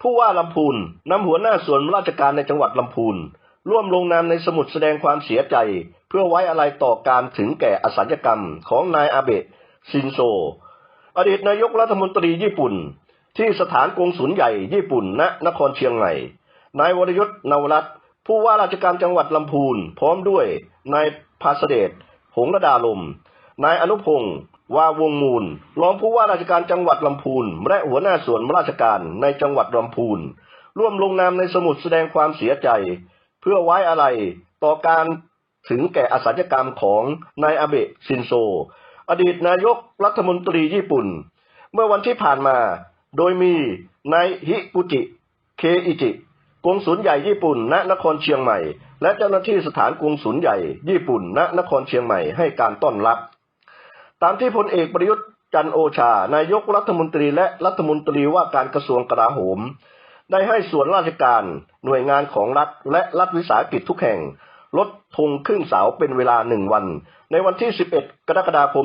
ผู้ว่าลำพูนนำหัวหน้าส่วนราชการในจังหวัดลำพูนร่วมลงนามในสมุดแสดงความเสียใจ เพื่อไว้อะไรต่อการถึงแก่อสัญกรรมของนายอาเบะซินโซ อดีตนายกรัฐมนตรีญี่ปุ่น ที่สถานกงสุลใหญ่ญี่ปุ่นณนครเชียงใหม่ นายวรยุทธ์นวรัตน์ผู้ว่าราชการจังหวัดลำพูน พร้อมด้วยนายภาสเดช หงระดาลม นายอนุพงศ์วาวงมูล รองผู้ว่าราชการจังหวัดลำพูน และหัวหน้าส่วนราชการในจังหวัดลำพูน ร่วมลงนามในสมุดแสดงความเสียใจ เพื่อไว้อะไรต่อการถึงแก่อสัญกรรมของนายอาเบะซินโซ อดีตนายกรัฐมนตรีญี่ปุ่น เมื่อวันที่ผ่านมา โดยมีนายฮิกุจิ เคอิจิกงสุลใหญ่ญี่ปุ่น ณนครเชียงใหม่ และเจ้าหน้าที่สถานกงสุลใหญ่ญี่ปุ่น ณนครเชียงใหม่ให้การต้อนรับ ตามที่พลเอกประยุทธ์จันโอชา นายกรัฐมนตรีและรัฐมนตรีว่าการกระทรวงกลาโหม ได้ให้ส่วนราชการ หน่วยงานของรัฐและรัฐวิสาหกิจทุกแห่ง ลดธงครึ่งเสาเป็นเวลาหนึ่งวัน ในวันที่ 11 กรกฎาคม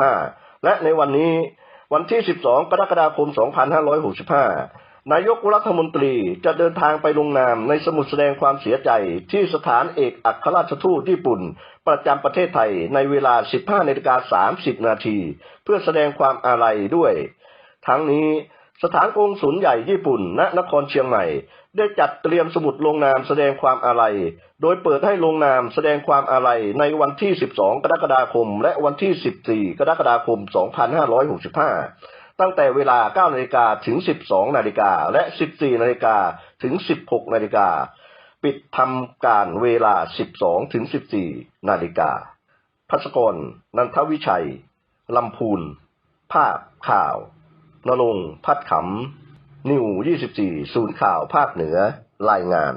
2565 และในวันนี้วันที่ 12 กรกฎาคม 2565 นายกรัฐมนตรีจะเดินทางไปลงนามในสมุดแสดงความเสียใจที่สถานเอกอัครราชทูตญี่ปุ่น ประจำประเทศไทยในเวลา 15นาฬิกา30 นาที เพื่อแสดงความอาลัยด้วย ทั้งนี้สถานกงสุลใหญ่ญี่ปุ่น ณ นครเชียงใหม่ ได้จัดเตรียมสมุดลงนามแสดงความอาลัย โดยเปิดให้ลงนามแสดงความอาลัยในวันที่ 12 กรกฎาคม และวันที่ 14 กรกฎาคม 2565 ตั้งแต่เวลา 9 นาฬิกาถึง 12 นาฬิกา และ 14 นาฬิกาถึง 16 นาฬิกา ปิดทำการเวลา 12 ถึง 14 นาฬิกา พัสกร นันทวิชัย ลำพูน ภาพข่าว นรงค์พัดขำ นิว 24 ศูนย์ข่าวภาคเหนือ รายงาน